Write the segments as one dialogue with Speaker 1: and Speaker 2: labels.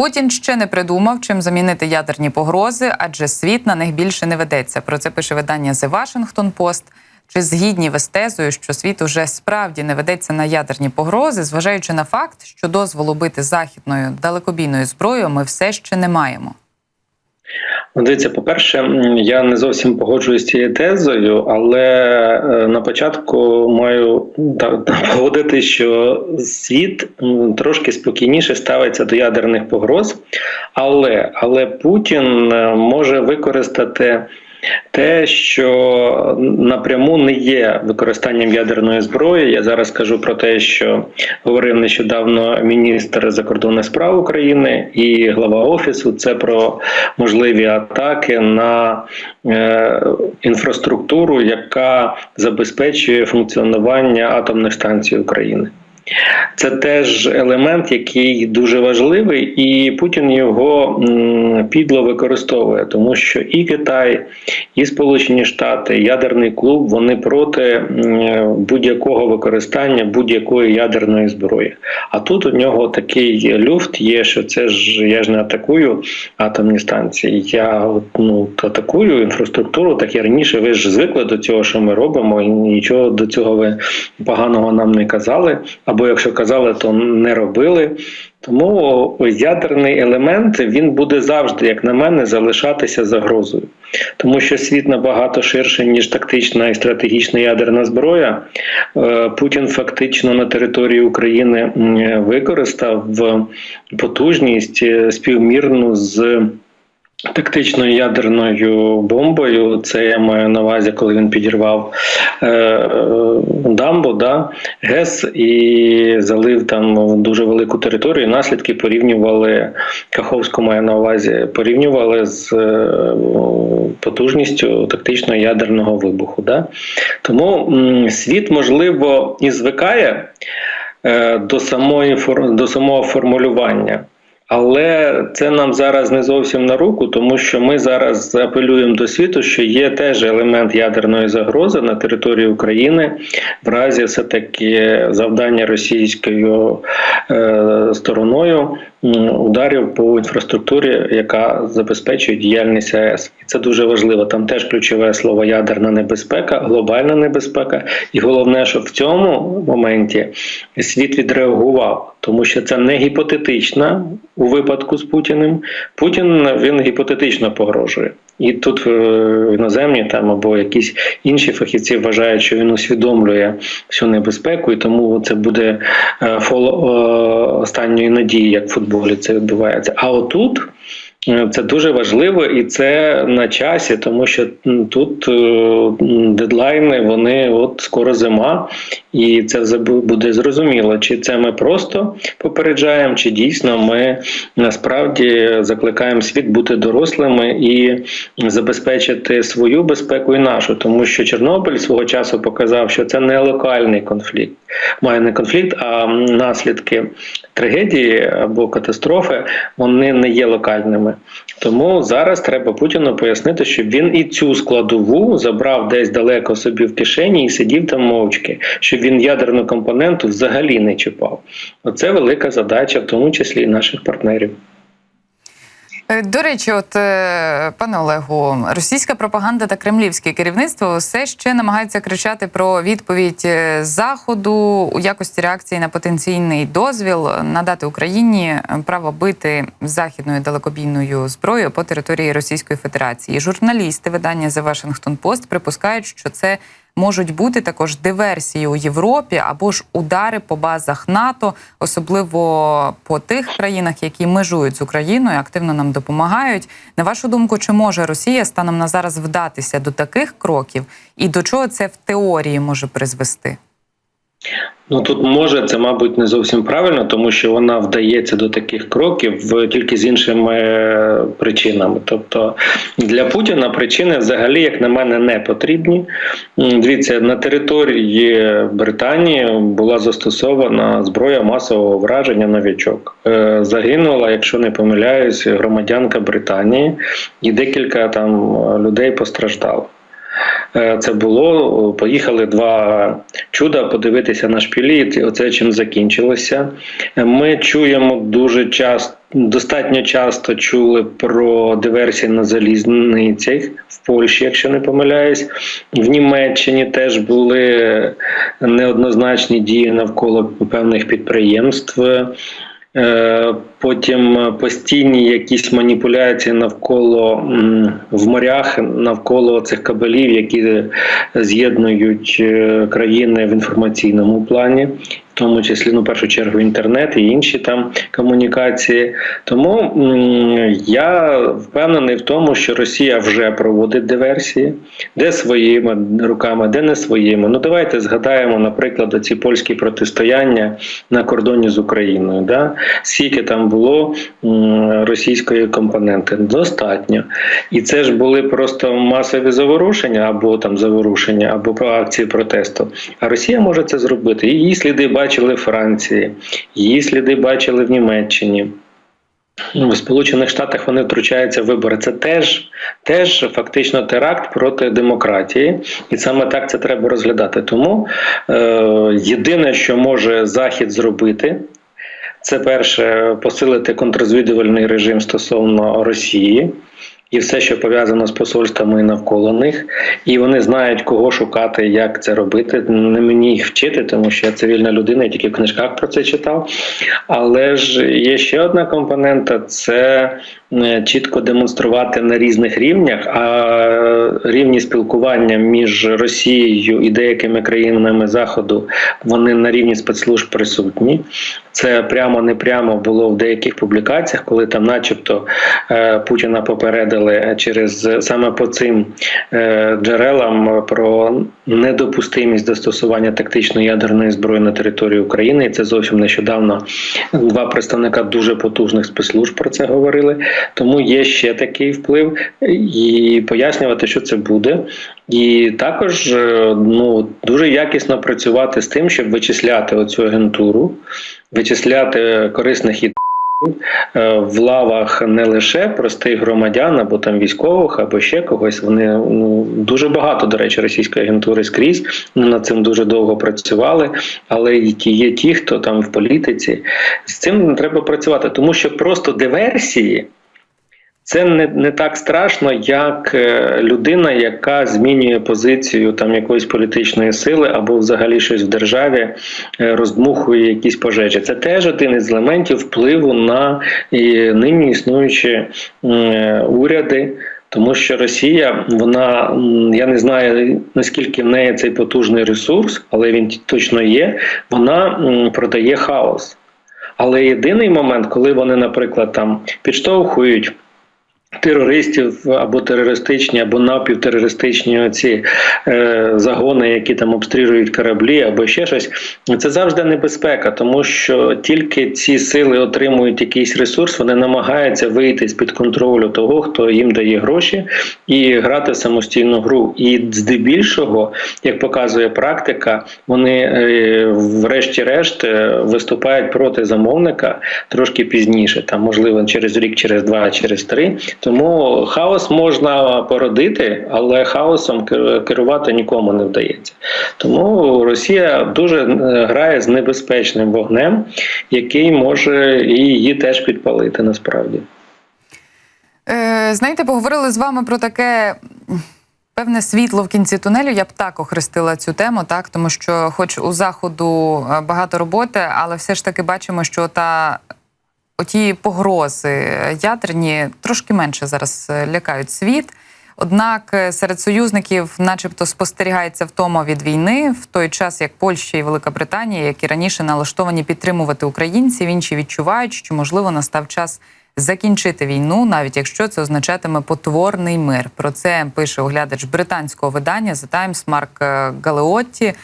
Speaker 1: Путін ще не придумав, чим замінити ядерні погрози, адже світ на них більше не ведеться. Про це пише видання The Washington Post. Чи згідні ви з тезою, що світ уже справді не ведеться на ядерні погрози, зважаючи на факт, що дозволу бити західною далекобійною зброєю ми все ще не маємо?
Speaker 2: Ну, Дивіться, по-перше, я не зовсім погоджуюсь з цією тезою, але е, на початку маю погодити, що світ трошки спокійніше ставиться до ядерних погроз, але, але Путін е, може використати. Те, що напряму не є використанням ядерної зброї, я зараз кажу про те, що говорив нещодавно міністр закордонних справ України і глава офісу. Це про можливі атаки на е, інфраструктуру, яка забезпечує функціонування атомних станцій України. Це теж елемент, який дуже важливий, і Путін його підло використовує, тому що і Китай, і Сполучені Штати, ядерний клуб вони проти будь-якого використання будь-якої ядерної зброї. А тут у нього такий люфт є, що це ж я ж не атакую атомні станції. Я ну атакую інфраструктуру, так і раніше. Ви ж звикли до цього, що ми робимо, і нічого до цього ви поганого нам не казали. Або якщо казали, то не робили. Тому ядерний елемент він буде завжди, як на мене, залишатися загрозою, тому що світ набагато ширше ніж тактична і стратегічна ядерна зброя. Е, Путін фактично на території України використав потужність е, співмірну з. Тактичною ядерною бомбою, це я маю на увазі, коли він підірвав е, е, дамбу, да, ГЕС і залив там дуже велику територію. Наслідки порівнювали Каховську маю на увазі, порівнювали з е, потужністю тактичного ядерного вибуху. Да. Тому м, світ можливо і звикає е, до самої до самого формулювання. Але це нам зараз не зовсім на руку, тому що ми зараз апелюємо до світу, що є теж елемент ядерної загрози на території України, в разі все таки завдання російською е, стороною ударів по інфраструктурі, яка забезпечує діяльність АЕС, і це дуже важливо. Там теж ключове слово ядерна небезпека, глобальна небезпека, і головне, що в цьому моменті світ відреагував, тому що це не гіпотетична у випадку з Путіним. Путін він гіпотетично погрожує. І тут е, іноземні там або якісь інші фахівці вважають, що він усвідомлює всю небезпеку, і тому це буде е, фол е, останньої надії, як в футболі це відбувається. А отут. Е, Це дуже важливо і це на часі, тому що тут е, дедлайни, вони от скоро зима, і це буде зрозуміло, чи це ми просто попереджаємо, чи дійсно ми насправді закликаємо світ бути дорослими і забезпечити свою безпеку і нашу, тому що Чорнобиль свого часу показав, що це не локальний конфлікт, має не конфлікт, а наслідки трагедії або катастрофи вони не є локальними. Тому зараз треба Путіну пояснити, щоб він і цю складову забрав десь далеко собі в кишені і сидів там мовчки, щоб він ядерну компоненту взагалі не чіпав. Оце велика задача, в тому числі і наших партнерів.
Speaker 1: Е, До речі, от е, пане Олегу, російська пропаганда та кремлівське керівництво все ще намагаються кричати про відповідь е, заходу у якості реакції на потенційний дозвіл надати Україні право бити західною далекобійною зброєю по території Російської Федерації. Журналісти видання The Washington Post припускають, що це можуть бути також диверсії у Європі або ж удари по базах НАТО, особливо по тих країнах, які межують з Україною, активно нам допомагають. На вашу думку, чи може Росія станом на зараз вдатися до таких кроків, і до чого це в теорії може призвести?
Speaker 2: Ну тут може це, мабуть, не зовсім правильно, тому що вона вдається до таких кроків тільки з іншими е, причинами. Тобто для Путіна причини взагалі, як на мене, не потрібні. Дивіться, на території Британії була застосована зброя масового враження новічок. Е, Загинула, якщо не помиляюсь, громадянка Британії, і декілька там е, людей постраждало. Е, Це було. Поїхали два чуда подивитися на шпілі. Оце чим закінчилося. Е, Ми чуємо дуже часто. Достатньо часто чули про диверсії на залізницях в Польщі, якщо не помиляюсь. В Німеччині теж були неоднозначні дії навколо певних підприємств. Е, Потім постійні якісь маніпуляції навколо в морях, навколо цих кабелів, які з'єднують е, країни в інформаційному плані, тому числі ну, в першу чергу інтернет і інші там комунікації. Тому я впевнений в тому, що Росія вже проводить диверсії, де своїми руками, де не своїми. Ну давайте згадаємо, наприклад, ці польські протистояння на кордоні з Україною. Да? Скільки там було російської компоненти? Достатньо. І це ж були просто масові заворушення або там заворушення, або акції протесту. А Росія може це зробити. Її сліди бачили в Франції, її сліди бачили в Німеччині. Ну, В Сполучених Штатах вони втручаються в вибори. Це теж, теж фактично теракт проти демократії, і саме так це треба розглядати. Тому е, єдине, що може Захід зробити, це перше посилити контррозвідувальний режим стосовно Росії. І все, що пов'язано з посольствами навколо них, і вони знають, кого шукати, як це робити. Не мені їх вчити, тому що я цивільна людина, я тільки в книжках про це читав. Але ж є ще одна компонента: це е, чітко демонструвати на різних рівнях, а рівні спілкування між Росією і деякими країнами Заходу вони на рівні спецслужб присутні. Це прямо не прямо було в деяких публікаціях, коли там, начебто, е, Путіна попередили через саме по цим е, джерелам про недопустимість застосування тактичної ядерної зброї на території України. І це зовсім нещодавно два представника дуже потужних спецслужб про це говорили. Тому є ще такий вплив, і пояснювати, що це буде. І також е, ну дуже якісно працювати з тим, щоб вичисляти оцю агентуру, вичисляти корисних і е, в лавах не лише простих громадян або там військових, або ще когось. Вони ну дуже багато, до речі, російської агентури скрізь ну, над цим дуже довго працювали. Але є ті, хто там в політиці. З цим треба працювати, тому що просто диверсії. Це не, не так страшно, як е, людина, яка змінює позицію там якоїсь політичної сили або взагалі щось в державі е, роздмухує якісь пожежі. Це теж один із елементів впливу на і, нині існуючі е, уряди. Тому що Росія, вона я не знаю наскільки в неї цей потужний ресурс, але він точно є. Вона продає хаос. Але єдиний момент, коли вони, наприклад, там підштовхують терористів або терористичні, або напівтерористичні оці е, загони, які там обстрілюють кораблі, або ще щось, це завжди небезпека, тому що тільки ці сили отримують якийсь ресурс, вони намагаються вийти з під контролю того, хто їм дає гроші, і грати в самостійну гру. І здебільшого, як показує практика, вони е, врешті-решт е, виступають проти замовника трошки пізніше, там можливо через рік, через два, через три. Тому хаос можна породити, але хаосом керувати нікому не вдається. Тому Росія дуже е, грає з небезпечним вогнем, який може її теж підпалити насправді.
Speaker 1: Е, знаєте, поговорили з вами про таке. Певне світло в кінці тунелю, я б так охрестила цю тему, так тому що, хоч у заходу е, багато роботи, але все ж таки бачимо, що та оті погрози ядерні трошки менше зараз е, лякають світ. Однак е, серед союзників, начебто, спостерігається втома від війни в той час, як Польща і Велика Британія, які раніше налаштовані підтримувати українців, інші відчувають, що можливо настав час закінчити війну, навіть якщо це означатиме потворний мир. Про це пише оглядач британського видання The Times Марк Галеотті.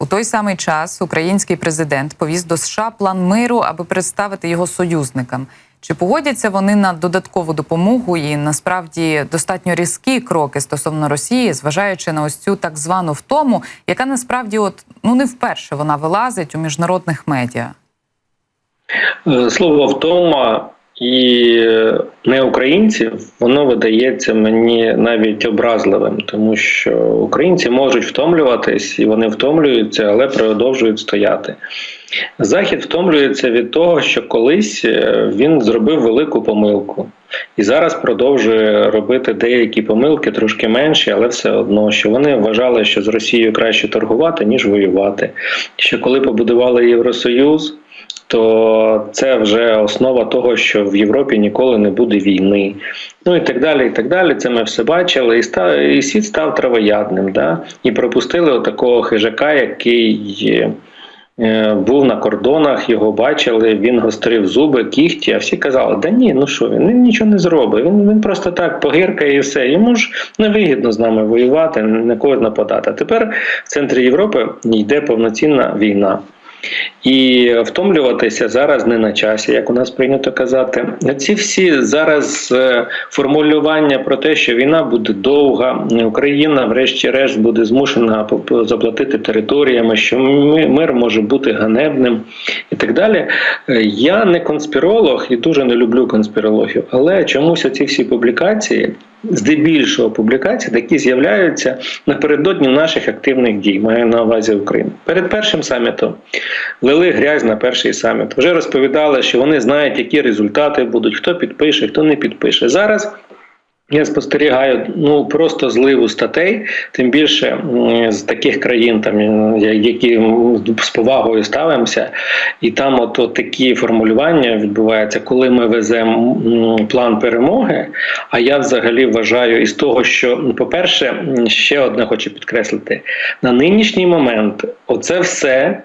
Speaker 1: У той самий час український президент повіз до США план миру, аби представити його союзникам. Чи погодяться вони на додаткову допомогу і насправді достатньо різкі кроки стосовно Росії, зважаючи на ось цю так звану втому, яка насправді, от ну не вперше вона вилазить у міжнародних медіа?
Speaker 2: Е, Слово втома і не українців, воно видається мені навіть образливим, тому що українці можуть втомлюватись і вони втомлюються, але продовжують стояти. Захід втомлюється від того, що колись е, він зробив велику помилку. І зараз продовжує робити деякі помилки, трошки менші, але все одно, що вони вважали, що з Росією краще торгувати, ніж воювати. Що коли побудували Євросоюз, то це вже основа того, що в Європі ніколи не буде війни. Ну і так далі. І так далі. Це ми все бачили, і став і світ став травоядним. Да? І пропустили такого хижака, який. е, Був на кордонах, його бачили, він гострив зуби, кіхті, а всі казали, да ні, ну що він, нічого не зробить. Він, він просто так погиркає і все. Йому ж невигідно з нами воювати, на когось нападати. А тепер в центрі Європи йде повноцінна війна. І втомлюватися зараз не на часі, як у нас прийнято казати. Ці всі зараз е, формулювання про те, що війна буде довга, Україна, врешті-решт, буде змушена заплатити територіями, що мир може бути ганебним і так далі. Е, Я не конспіролог і дуже не люблю конспірологію, але чомусь ці всі публікації. Здебільшого публікацій, такі з'являються напередодні наших активних дій, маю на увазі Україну. Перед першим самітом лили грязь на перший саміт. Вже розповідали, що вони знають, які результати будуть, хто підпише, хто не підпише. Зараз я спостерігаю ну просто зливу статей, тим більше з таких країн, там е, які з повагою ставимося, і там от, от такі формулювання відбуваються, коли ми веземо план перемоги. А я взагалі вважаю із того, що по-перше, ще одне хочу підкреслити: на нинішній момент оце все.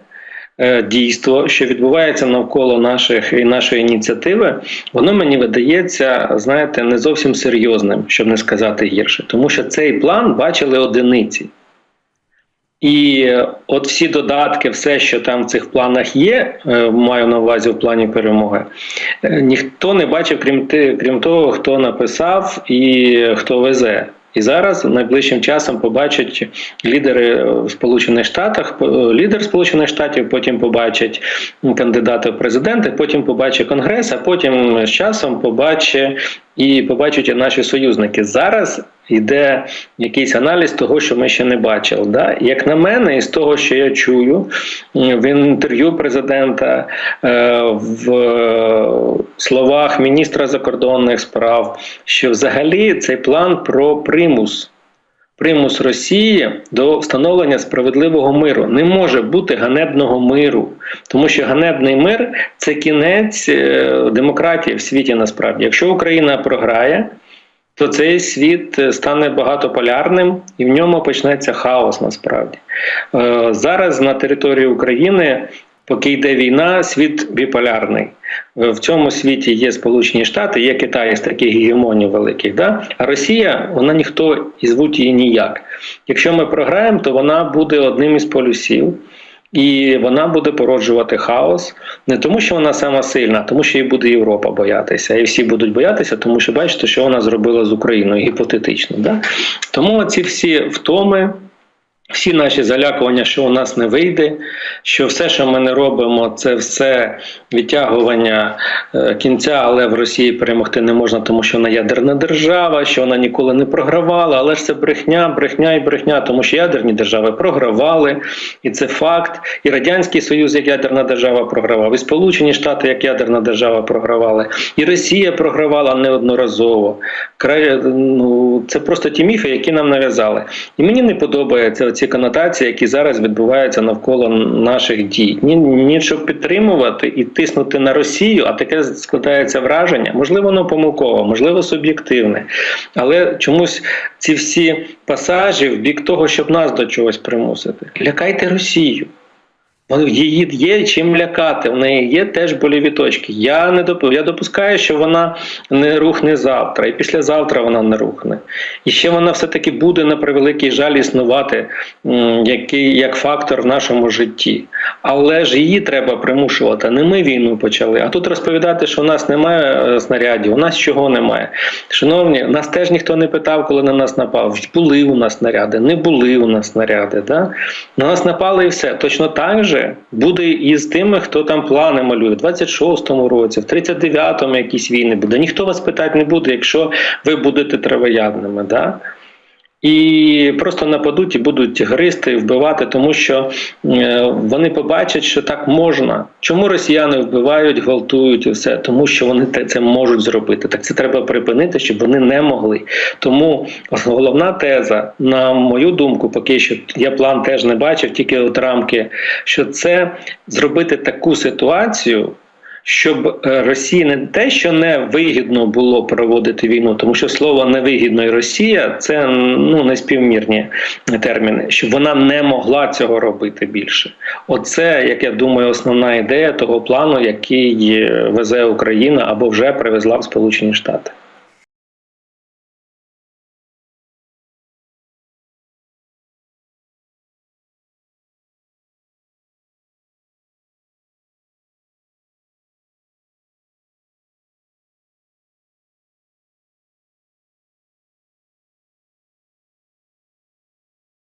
Speaker 2: Е, Дійство, що відбувається навколо наших і нашої ініціативи, воно мені видається, знаєте, не зовсім серйозним, щоб не сказати гірше, тому що цей план бачили одиниці. І от всі додатки, все, що там в цих планах є, е, маю на увазі в плані перемоги, е, ніхто не бачив, крім крім того, хто написав і хто везе. І зараз найближчим часом побачать лідери в Сполучених Штатах, лідер Сполучених Штатів, потім побачать кандидата в президенти, потім побачить Конгрес, а потім з часом побачить і побачать наші союзники. Зараз йде якийсь аналіз того, що ми ще не бачили. Да? Як на мене, із того, що я чую в інтерв'ю президента е, в е, словах міністра закордонних справ, що взагалі цей план про примус. Примус Росії до встановлення справедливого миру не може бути ганебного миру, тому що ганебний мир це кінець е, демократії в світі. Насправді, якщо Україна програє, то цей світ е, стане багатополярним і в ньому почнеться хаос. Насправді Е, зараз на території України, поки йде війна, світ біполярний. Е, В цьому світі є Сполучені Штати, є Китай з таких гегемонів великих. Да? А Росія, вона ніхто і звуть її ніяк. Якщо ми програємо, то вона буде одним із полюсів. І вона буде породжувати хаос не тому, що вона сама сильна, а тому що її буде Європа боятися, і всі будуть боятися, тому що бачите, що вона зробила з Україною гіпотетично. Да? Тому ці всі втоми, всі наші залякування, що у нас не вийде, що все, що ми не робимо, це все відтягування е, кінця, але в Росії перемогти не можна, тому що вона ядерна держава, що вона ніколи не програвала. Але ж це брехня, брехня і брехня, тому що ядерні держави програвали, і це факт. І Радянський Союз як ядерна держава програвав, і Сполучені Штати як ядерна держава програвали, і Росія програвала неодноразово. Край, ну, це просто ті міфи, які нам нав'язали. І мені не подобаються ці конотації, які зараз відбуваються навколо наших дій. Ні, нічого підтримувати і тиснути на Росію, а таке складається враження. Можливо, воно помилково, можливо, суб'єктивне. Але чомусь ці всі пасажі в бік того, щоб нас до чогось примусити. Лякайте Росію. Її є чим лякати, в неї є теж боліві точки. Я не доп... я допускаю, що вона не рухне завтра, і післязавтра вона не рухне. І ще вона все-таки буде на превеликий жаль існувати який, як фактор в нашому житті. Але ж її треба примушувати. Не ми війну почали. А тут розповідати, що у нас немає е, снарядів, у нас чого немає. Шановні, нас теж ніхто не питав, коли на нас напав. Були у нас снаряди, не були у нас снаряди. Да? На нас напали і все. Точно так же буде і з тими, хто там плани малює в 26-му році, в 39-му якісь війни буде. Ніхто вас питати не буде, якщо ви будете травоядними. Да? І просто нападуть і будуть гристи, вбивати, тому що е, вони побачать, що так можна. Чому росіяни вбивають, гвалтують і все? Тому що вони це можуть зробити. Так це треба припинити, щоб вони не могли. Тому головна теза, на мою думку, поки що я план теж не бачив, тільки от рамки, що це зробити таку ситуацію. Щоб е, Росії не те, що не вигідно було проводити війну, тому що слово невигідно і Росія це ну не співмірні терміни, щоб вона не могла цього робити більше. Оце, як я думаю, основна ідея того плану, який е, везе Україна або вже привезла в Сполучені Штати.